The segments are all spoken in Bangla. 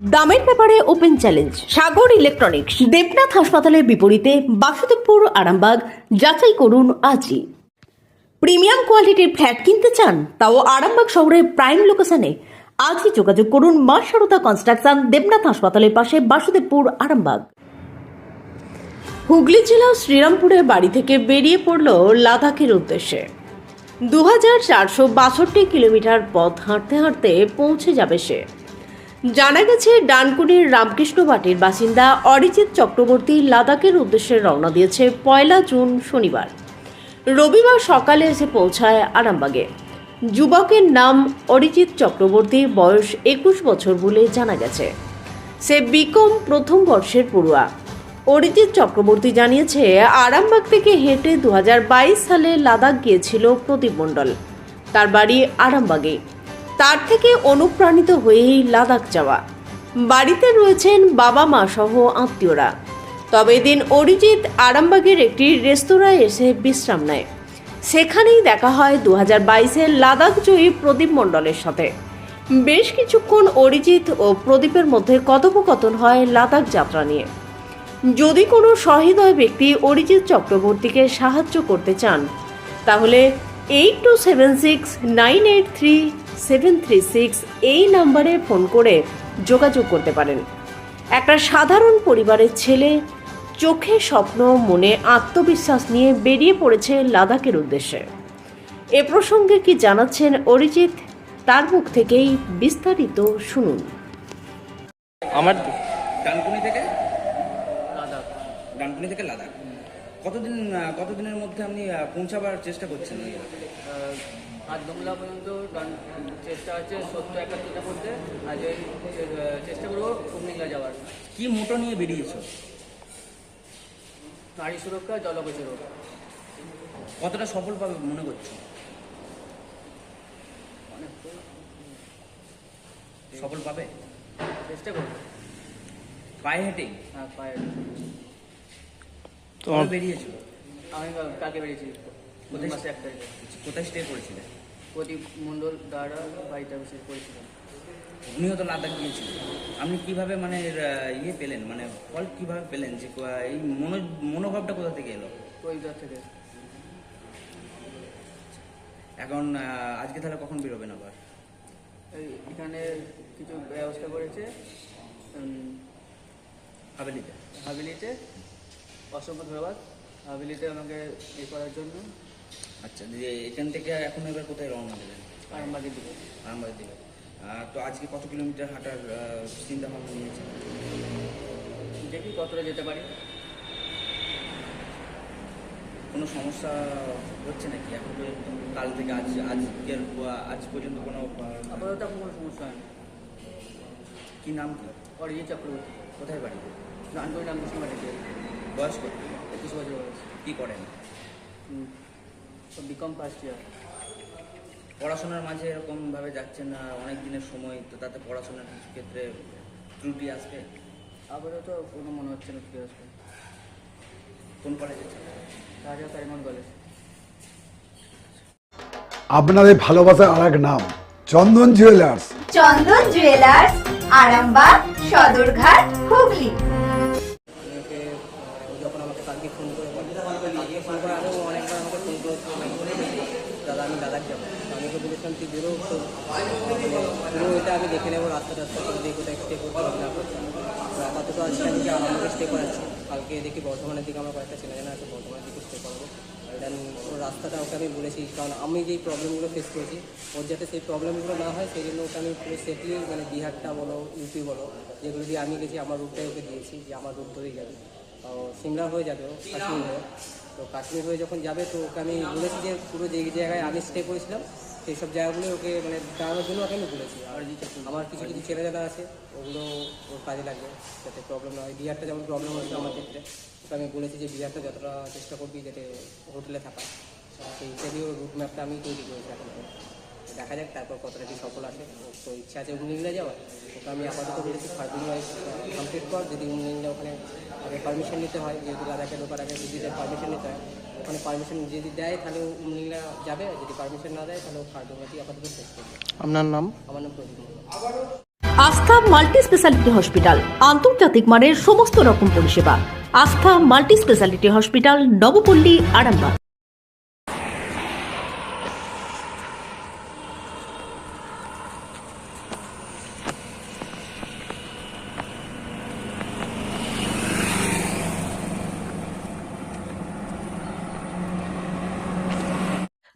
দামের ব্যাপারে open challenge, Sagar electronics, Debnath হাসপাতালের বিপরীতে বাসুদেবপুর, আরামবাগ, যাচাই করুন আজই। প্রিমিয়াম কোয়ালিটির ফ্ল্যাট কিনতে চান, তাও আরামবাগ শহরের প্রাইম লোকেশনে। আজই যোগাযোগ করুন মা সারদা কনস্ট্রাকশন, দেবনাথ হাসপাতালের পাশে বাসুদেবপুর, আরামবাগ। হুগলি জেলার শ্রীরামপুরের বাড়ি থেকে বেরিয়ে পড়ল লাদাখের উদ্দেশ্যে। দু হাজার চারশো বাষট্টি কিলোমিটার পথ হাঁটতে হাঁটতে পৌঁছে যাবে সে। জানা গেছে, ডানকুনির রামকৃষ্ণ বাটির বাসিন্দা অরিজিৎ চক্রবর্তী লাদাখের উদ্দেশ্যে রওনা দিয়েছে পয়লা জুন শনিবার। রবিবার সকালে এসে পৌঁছায় আরামবাগে। যুবকের নাম অরিজিৎ চক্রবর্তী, বয়স একুশ বছর বলে জানা গেছে। সে বিকম প্রথম বর্ষের পড়ুয়া। অরিজিৎ চক্রবর্তী জানিয়েছে, আরামবাগ থেকে হেঁটে দু হাজার বাইশ সালে লাদাখ গিয়েছিল প্রদীপ মণ্ডল। তার বাড়ি আরামবাগে। তার থেকে অনুপ্রাণিত হয়েই লাদাখ যাওয়া। বাড়িতে রয়েছেন বাবা মা সহ আত্মীয়রা। তবে দিন অরিজিৎ আরামবাগের একটি রেস্তোরাঁয় এসে বিশ্রাম নেয়। সেখানেই দেখা হয় দু হাজার বাইশের লাদাখ জয়ী প্রদীপ মণ্ডলের সাথে। বেশ কিছুক্ষণ অরিজিৎ ও প্রদীপের মধ্যে কথোপকথন হয় লাদাখ যাত্রা নিয়ে। যদি কোনো সহৃদয় ব্যক্তি অরিজিৎ চক্রবর্তীকে সাহায্য করতে চান, তাহলে eight two seven six nine eight three seven three six এই নাম্বারে ফোন করে যোগাযোগ করতে পারেন। একটা সাধারণ পরিবারের ছেলে চোখে স্বপ্ন মনে আত্মবিশ্বাস নিয়ে বেরিয়ে পড়েছে লাদাখের উদ্দেশ্যে। এ প্রসঙ্গে কি জানাচ্ছেন অরিজিৎ? তার মুখ থেকেই বিস্তারিত শুনুন। আমার ডানকুনি থেকে? লাদাখ। ডানকুনি থেকে লাদাখ। কতদিন কতদিনের মধ্যে আপনি পৌঁছাবার চেষ্টা করছেন? হাত বাংলা পর্যন্ত চেষ্টা আছে সত্তর একাত্তরটা করতে আজ ওই চেষ্টা করব কুমিল্লা যাওয়ার। কি মোটো নিয়ে বেরিয়েছো? নারী সুরক্ষা জলবায়ু সুরক্ষা। কতটা সফল পাবে মনে করছ? সফল পাবে? চেষ্টা করব। পায়ে হেঁটে? হ্যাঁ পায়ে কবে বেরিয়েছো? আমি কালকে বেরিয়েছি। কোথায়? মাসে এক তারিখে কোথায় স্টে করেছিলে? প্রদীপ মণ্ডল দ্বারা বাড়িতে বসে করেছিলাম। উনিও তো লাদাখ গিয়েছিলেন। আপনি কীভাবে মানে ইয়ে পেলেন? মানে ফল কীভাবে পেলেন? যে এই মনো মনোভাবটা কোথা থেকে এলো? থেকে। এখন আজকে তাহলে কখন বেরোবেন আবার? এখানে কিছু ব্যবস্থা করেছে উম, হাভেলিতে হাবিলিতে অসংখ্য ধন্যবাদ। হাবিলিতে আমাকে এ করার জন্য। আচ্ছা যে এখান থেকে এখন এবার কোথায় রওনা দেবেন? আরামবাগের দিকে। আরামবাগের দিকে। তো আজকে কত কিলোমিটার হাঁটার চিন্তা ভাবনা নিয়েছেন দেখি কতটা যেতে পারি। কোনো সমস্যা হচ্ছে নাকি? এখন পর্যন্ত কাল থেকে আজ আজকের আজ পর্যন্ত কোনো আপাতত এখন কোনো সমস্যা হয় না কি নাম কি? অরিজিৎ চক্রবর্তী। কোথায় বাড়ি? রামকৃষ্ণ বাড়িতে বয়স কত একুশ বছর বয়স। কি করেন? বিকম ফার্স্ট ইয়ার পড়াশোনার মাঝে এরকম ভাবে যাচ্ছেন না অনেক দিনের সময় তো তাতে পড়াশোনার কিছু ক্ষেত্রে ত্রুটি আসবে আপাতত কোনো মনে হচ্ছে না ঠিক আসবে কোন কলেজে রাজা কারিমন কলেজ আপনাদের ভালোবাসার আর এক নাম চন্দন জুয়েলার্স চন্দন জুয়েলার্স আরামবাগ সদরঘাট হুগলি। কালকে ফোন করে ফোন করে আরও অনেকবার আমাকে ফোন করে দাদা, আমি দাদার যাব আমি তো বলেছিলাম, তুই বেরো, তো পুরো এটা আমি দেখে নেব রাস্তা টাস্তা করে দেখি কোথায় স্টে করতে হবে না করতে আপাতত আজকে আমি যে আমাকে স্টে করাচ্ছি, কালকে দেখি বর্ধমানের দিকে আমার কয়েকটা চেনা জানা আছে, বর্ধমানের দিকে স্টে করব। দেন রাস্তাটা ওকে আমি বলেছি, কারণ আমি যেই প্রবলেমগুলো ফেস করেছি, ওর যাতে সেই প্রবলেমগুলো না হয়, সেই জন্য ওকে আমি পুরো সেফলি মানে বিহারটা বলো ইউপি বলো, যেগুলো দিয়ে আমি গেছি, আমার রুটটাই ওকে দিয়েছি, যে আমার রুট ধরেই যাবে। সিমলা হয়ে যাবে কাশ্মীর হয়ে তো কাশ্মীর হয়ে যখন যাবে তো ওকে আমি বলেছি যে পুরো যে জায়গায় আমি স্টে করেছিলাম সেই সব জায়গাগুলো ওকে মানে দাঁড়ানোর জন্য ওকে আমি বলেছি। আর আমার কিছু কিছু ছেলে জানা আছে ওগুলো ওর কাজে লাগবে যাতে প্রবলেম না হয়। বিহারটা যেমন প্রবলেম হয়েছে আমার ক্ষেত্রে ওকে আমি বলেছি যে বিহারটা যতটা চেষ্টা করবি যাতে হোটেলে থাকা। সেই হিসেবেই ওর রুট ম্যাপটা আমি তৈরি করেছি এখন। দেখা যাক তারপর কতটা কি সফল আসে। ওর তো ইচ্ছা আছে উমলিংলা যাওয়ার। ওকে আমি আপাতত বলেছি ফার্মিং ওয়াইজ কমপ্লিট কর। যদি উমলিংলা ওখানে আগে পারমিশন নিতে হয় যেহেতু লাদাখে ঢোকার আগে দিদিদের পারমিশন নিতে হয় ওখানে পারমিশন যদি দেয় তাহলে উমলিংলা যাবে। যদি পারমিশন না দেয় তাহলে ফার্মিংলাতেই আপাতত শেষ করবে। আপনার নাম? আমার নাম প্রদীপ আস্থা মাল্টি স্পেশালিটি হসপিটাল আন্তর্জাতিক মানের সমস্ত রকম পরিষেবা। Astha multi speciality hospital Nabapalli Arambagh.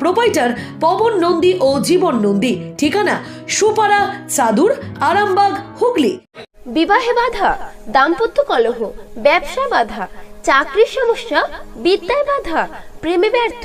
Proprietor Pawan Nandi ও জীবন নন্দী। ঠিকানা সুপারা চাদুর, আরামবাগ, হুগলি। বিবাহে বাধা, দাম্পত্য কলহ, ব্যবসা বাধা, চাকরির সমস্যা, বিদ্যায় বাধা, প্রেমে ব্যর্থ